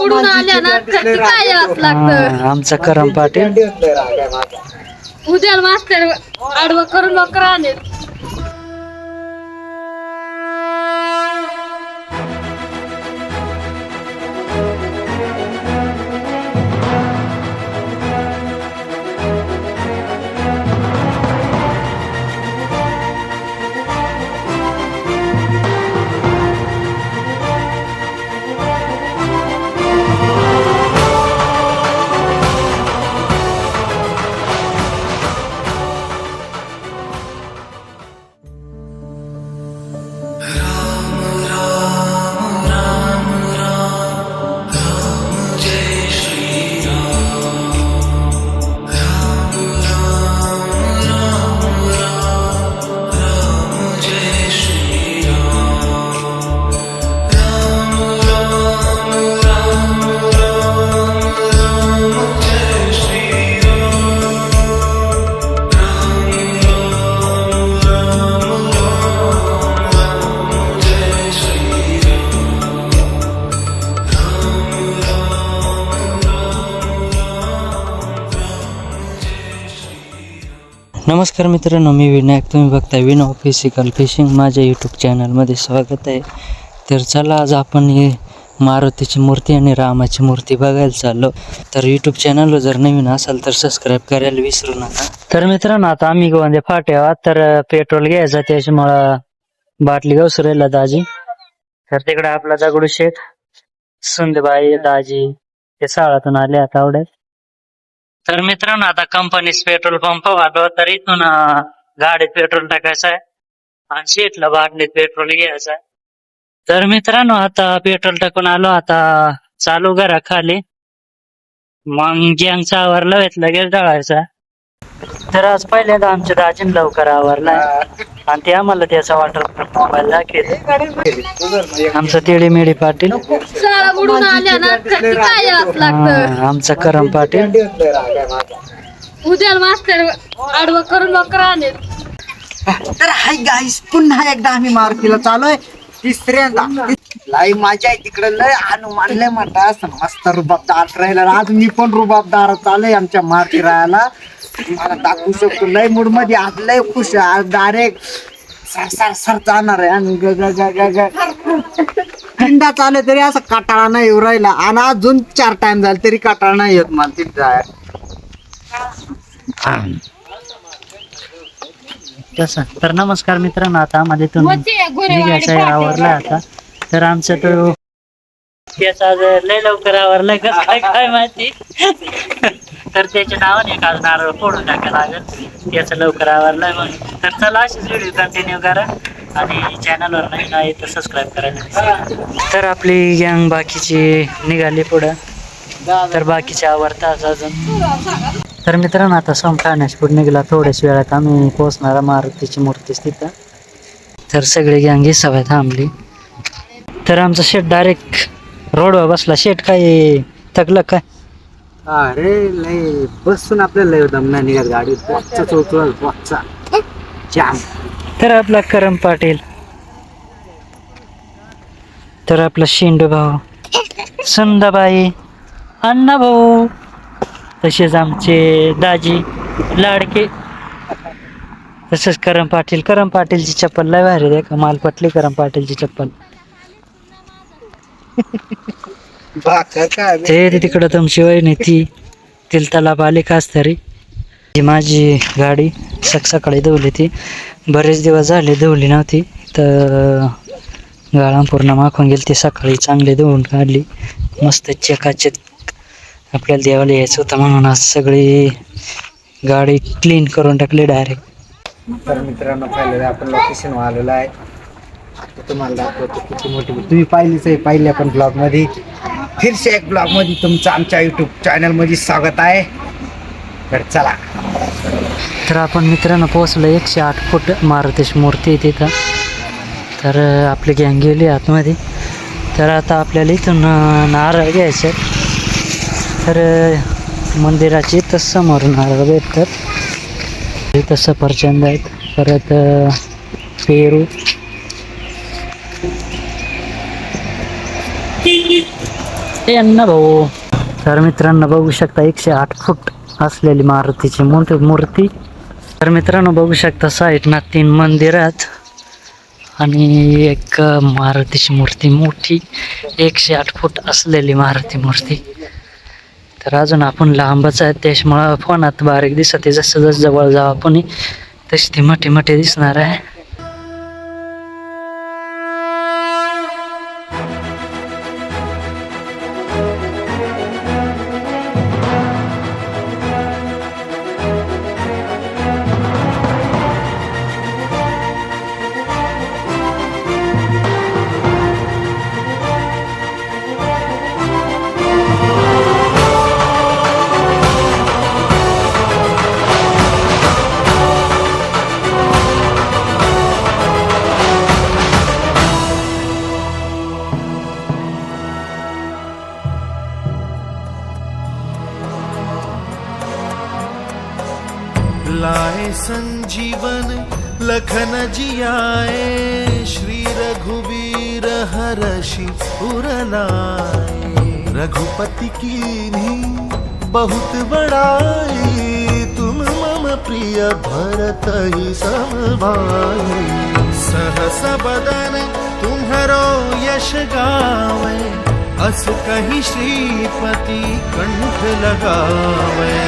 बुडून आल्या ना किती काय यावंच लागतं. हा, आमचा करम पाटील. उद्याला मास्तर आडवं करून मकर आणेल नमस्कार मित्रांनो मी विनायक. तुम्ही बघताय विनो फिजिकल फिशिंग माझ्या यूट्यूब चॅनलमध्ये स्वागत आहे. तर चला आज आपण हे मारुतीची मूर्ती आणि रामाची मूर्ती बघायला चाललो. तर यूट्यूब चॅनलवर जर नवीन असाल तर सबस्क्राईब करायला विसरू नका. तर मित्रांनो आता आम्ही गोंदे फाट्यावर तर पेट्रोल घ्यायचं त्याच्यामुळं बाटली घसरेला दाजी. तर तिकडे आपला दगडू शेठ सुंदबाई दाजी ते साळातून आले आता आवडेल तर मित्रांनो आता कंपनीच पेट्रोल पंप आलो तर इथून गाडीत पेट्रोल टाकायचं आहे. आणि शेटला बाटलीत पेट्रोल घ्यायचं आहे. तर मित्रांनो आता पेट्रोल टाकून आलो. आता चालू करा खाली. मग गँगचा आवरला लगेच दळायचा तर आज पहिल्यांदा आमच्या दाजीन लवकर आवरला आणि ते आम्हाला त्याचा वॉटर मोबाईल दाखवेल आमचं तेडी मेडी पाटील आमचा करम पाटील. उद्याला मास्तर आडवं करून मकर आणेल. तर हाय गाईस पुन्हा एकदा आम्ही मारुतीला चालूय तिसऱ्यांदा. लाई माझ्या आहे तिकडे लय हनुमान लय म्हणता असं मस्त रुबाबदार. राहिला आज मी पण रुबाबदार चालय आमच्या मारुती राहायला मला दाखवू शकतो. लय मूडमध्ये आज लय खुश आहे. आज डायरेक्ट सर सर सर जाणार आहे. आणि ग ग ग ग ग. थंडा चालू तरी असं काटाळा नाही येऊ राहिला. आणि अजून चार टाइम झाले तरी काटाळा नाही येत मला तिथे जाय तसं. तर नमस्कार मित्रांनो आता आहे, फाट्यावर. आवरला आता. तर आमचं तो त्याचा लय लवकर आवरलाय कसं काय काय माहिती? तर त्याच्या नावाने काल नारळ फोडून टाकायला लागेल. याचं लवकर आवरलं मग. तर चला अशीच व्हिडिओ कंटिन्यू करा. आणि चॅनलवर नाही आहे तर सबस्क्राईब करायला तर आपली गँग बाकीची निघाली पुढं. तर बाकीचे आवडतात अजून. तर मित्रांनो आता सम खाण्यास निघाला. थोड्याच वेळात आम्ही पोहोचणार मारुतीची मूर्तीच तिथं. तर सगळी गँगी सवय थांबली. तर आमचा शेट डायरेक्ट रोडवर बसला. शेट काय थकलं काय? अरे लय बसून आपल्याला लय दम निघत गाडी पोचचा चौथरा पोचचा जाम. तर आपला करम पाटील. तर आपला शेंडू भाऊ. संदाबाई अण्णा भाऊ. तसेच आमचे दाजी लाडके. तसंच करम पाटील. करम पाटीलची चप्पल लय भारी आहे का? माल पटली करम पाटीलची चप्पल. भाकर काय ते तिकडं तुमची वहिनी ती तिला तलाब आली काच तरी. ती माझी गाडी सक सकाळी धुवली ती. बरेच दिवस झाले धुवली नव्हती तर गाळा पूर्ण माखून गेली ती सकाळी चांगली धुवून काढली. मस्त चेकाचेक आपल्याला देवाला यायचं होतं म्हणून आज सगळी गाडी क्लीन करून टाकली डायरेक्ट तर मित्रांनो पाहिलं आपण लोकेशन आलेलं आहे. तुम्हाला दाखवतो किती मोठी तुम्ही पाहिलीच आहे पहिल्या पण ब्लॉगमध्ये. फिरसे एक ब्लॉगमध्ये तुमचं आमच्या यूट्यूब चॅनलमध्ये स्वागत आहे. तर चला. तर आपण मित्रांनो पोहोचलो एकशे आठ फूट मारुतीची मूर्ती आहे तिथं. तर आपली गँग गेली आतमध्ये. तर आता आपल्याला इथून नारळ घ्यायचं आहे. तर मंदिराची इथं समोर नारळ भेटतात. इथं सफरचंद आहेत. परत पेरू. अण्णा भाऊ. तर मित्रांनो बघू शकता एकशे आठ फूट असलेली मारुतीची मोठी मूर्ती. तर मित्रांनो बघू शकता साईडना तीन मंदिरात आणि एक मारुतीची मूर्ती मोठी एकशे आठ फूट असलेली मारुती मूर्ती. तर अजून आपण लांबच आहे त्याच्यामुळं फोनात बारीक दिसत आहे. जसं जसं जवळ जाऊ आपण तशी ती मोठी मोठी दिसणार आहे. रघुपति की बहुत बड़ाई। तुम मम प्रिय भरत ही समभाई सहस बदन तुम्हरो यश गावे अस कहीं श्रीपति कंठ लगावे।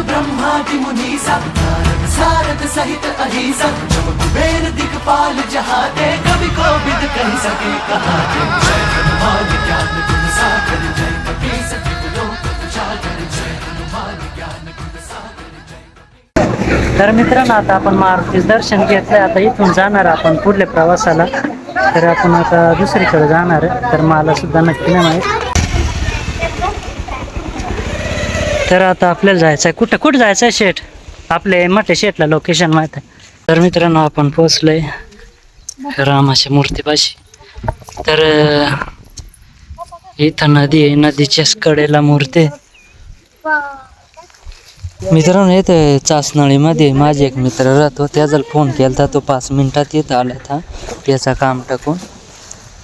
ब्रह्मादि मुनि सप्ता सारद सहित अहिंसा। जब कुबेर दिखपाल जहाँ दे कवि को बिद कह सके कहा दे जय हनुमान ज्ञान गुण सागर जय कपीस तिहु लोक उजागर जय हनुमान ज्ञान गुण सागर तर मित्रांनो आता आपण मारुतीचं दर्शन घेतलंय. आता इथून जाणार आपण पुढल्या प्रवासाला. तर आपण आता दुसरीकडे जाणार आहे. तर मला सुद्धा नक्की नाही माहीत. तर आता आपल्याला जायचं आहे कुठं कुठं जायचं आहे शेठ? आपले मोठ्या शेटला लोकेशन माहीत आहे. तर मित्रांनो आपण पोचलोय रामाच्या मूर्तीपाशी. तर इथं नदी आहे. नदीच्याच कडेला मूर्ती मित्रांनो मित्रांनो येते चाचनळीमध्ये माझे एक मित्र राहतो. त्याचा फोन केला तो पाच मिनिटात येत आला था त्याचा काम टाकून.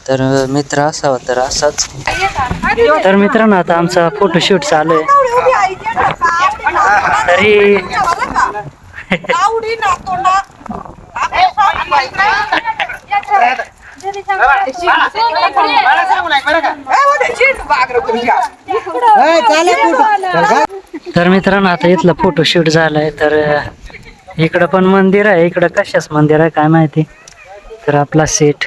तर मित्र असावा तर असाच. तर मित्रांनो आता आमचा फोटोशूट चालू आहे. तरी तर मित्रांनो आता इथलं फोटोशूट झालंय. तर इकडं पण मंदिर आहे. इकडं कशाच मंदिर आहे काय माहिती? तर आपला सेट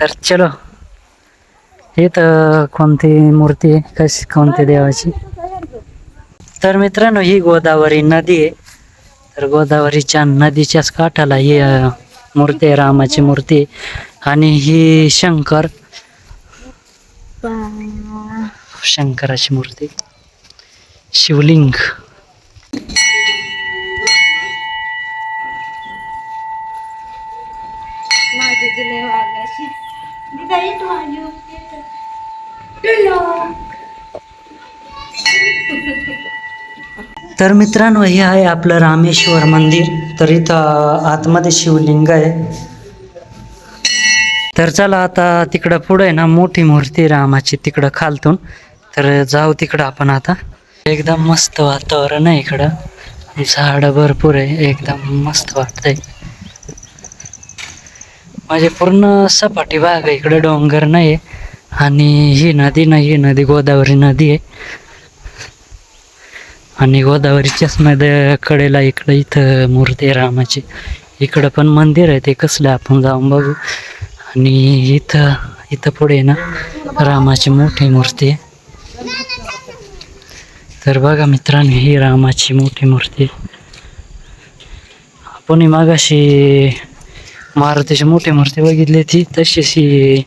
तर चलो. इथं कोणती मूर्ती आहे? कशी कोणती देवाची? तर मित्रांनो ही गोदावरी नदी आहे. तर गोदावरीच्या नदीच्याच काठाला ही मूर्ती आहे रामाची मूर्ती आणि ही शंकर. शंकराची मूर्ती. शिवलिंग. तर मित्रांनो हे आहे आपलं रामेश्वर मंदिर. तर इथं आतमध्ये शिवलिंग आहे. तर चला आता तिकडं पुढे ना मोठी मूर्ती आहे रामाची तिकडं खालतून. तर जाऊ तिकडं आपण आता. एकदम मस्त वातावरण आहे इकडं. झाडं भरपूर आहे. एकदम मस्त वाटतंय. म्हणजे पूर्ण सपाटी भाग आहे. इकडं डोंगर नाही आहे आणि ही नदी नाही ही नदी गोदावरी नदी आहे. आणि गोदावरीच्याच नद्या कडेला इकडं इथं मूर्ती आहे रामाची. इकडं पण मंदिर आहे ते कसलं आपण जाऊन बघू. आणि इथं इथं पुढे ना रामाची मोठी मूर्ती आहे. तर बघा मित्रांनो ही रामाची मोठी मूर्ती आपण मागाशी मारुतीची मोठी मूर्ती बघितली ती तशीच ही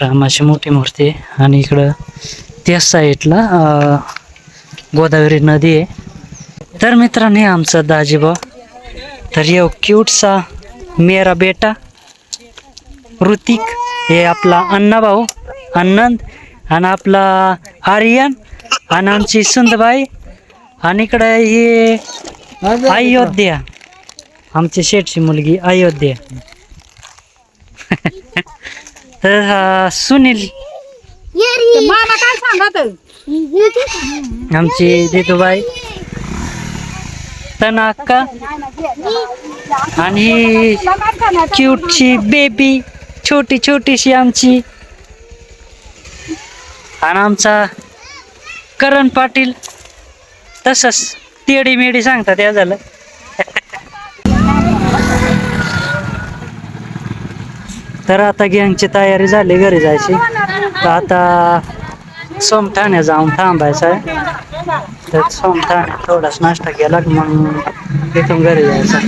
रामाची मोठी मूर्ती आहे. आणि इकडं त्या साईडला गोदावरी नदी आहे. तर मित्रांनो हे आमचा दाजीबा तर ये क्यूटसा मेरा बेटा ऋतिक हे आपला अण्णाभाऊ आनंद आणि आपला आर्यन आणि आमची सुंदबाई आणि इकडे ही अयोध्या. आमची शेठची मुलगी अयोध्या. तर हा सुनील. मला काय सांगत आमची दिदूबाई तनाक्का आणि क्यूटची बेबी छोटी छोटीशी आमची. आणि आमचा करण पाटील तसंच तेडी मेडी सांगतात या झालं. तर आता गँगची तयारी झाली घरी जायची. तर आता सोमठाणे जाऊन थांबायचं आहे तर सोमठाणे थोडाच नाश्ता केला की मग तिथून घरी जायचं.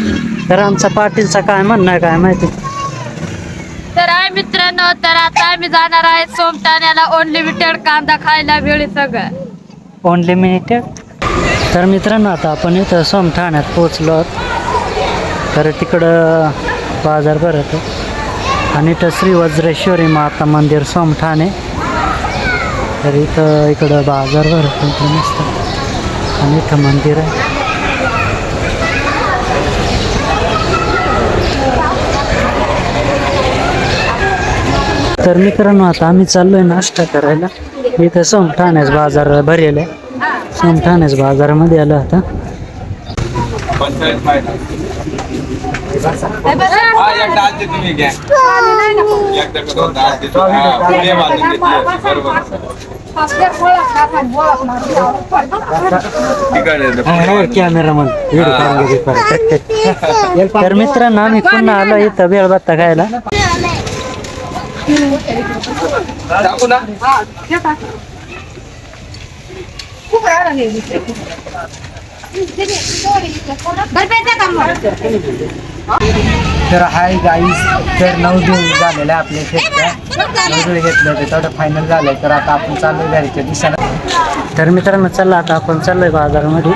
तर आमचा पाटीलचा काय म्हणणं आहे काय माहिती? तर आहे मित्रांनो तर आता आम्ही जाणार आहे सोमटाण्याला अनलिमिटेड कांदा खायला वेळी सगळं ओनली मिनिटेड तर मित्रांनो आता आपण इथं सोमठाण्यात पोचलो. तर तिकडं बाजार भरत. आणि इथं श्री वज्रेश्वरी माता मंदिर सोमठाणे तर इथं इकडं बाजार भरतो मस्त आणि इथं मंदिर आहे. तर मित्रांनो आता आम्ही चाललोय नाश्ता करायला. इथं सोमठाण्याच बाजार भरेल आहे. सोमठाण्याच बाजारामध्ये आलं आता. कॅमेरामन तर मित्रांनो आम्ही पुन्हा आलो इथं बेळबत्ता खायला. टाकू ना. तर हाय गाईस तर नऊ दिवस झालेले आहे आपल्या शेतच्या नऊ दिवस घेतले होते तेवढं फायनल झालंय. तर आता आपण चालू घरच्या दिशेनं तर मित्रांनो चला आता आपण चाललोय बाजारामध्ये.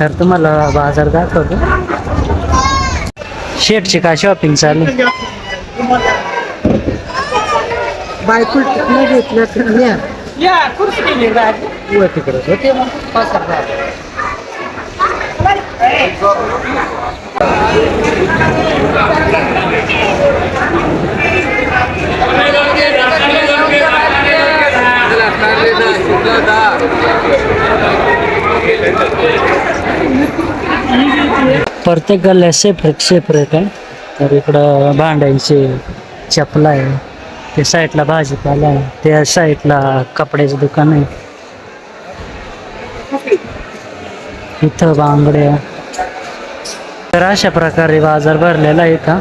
तर तुम्हाला बाजार दाखवतो. शेटची काय शॉपिंग चालू बायको घेतलं तर प्रत्येक गल्ल्या सेपरेट सेपरेट आहे. तर इकडं भांड्यांचे चपला आहे. त्या साईडला भाजीपाला आहे. त्या साईडला कपड्याचं दुकान आहे. इथं बांगड्या. तर अशा प्रकारे बाजार भरलेला आहे का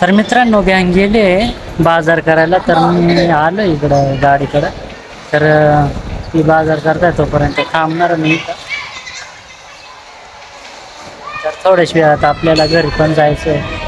तर मित्रांनो गँग गेले बाजार करायला. तर मी आलो इकडं गाडीकडं. तर ती बाजार करताय तोपर्यंत थांबणार मी तर थोड्याच वेळात आपल्याला घरी पण जायचं आहे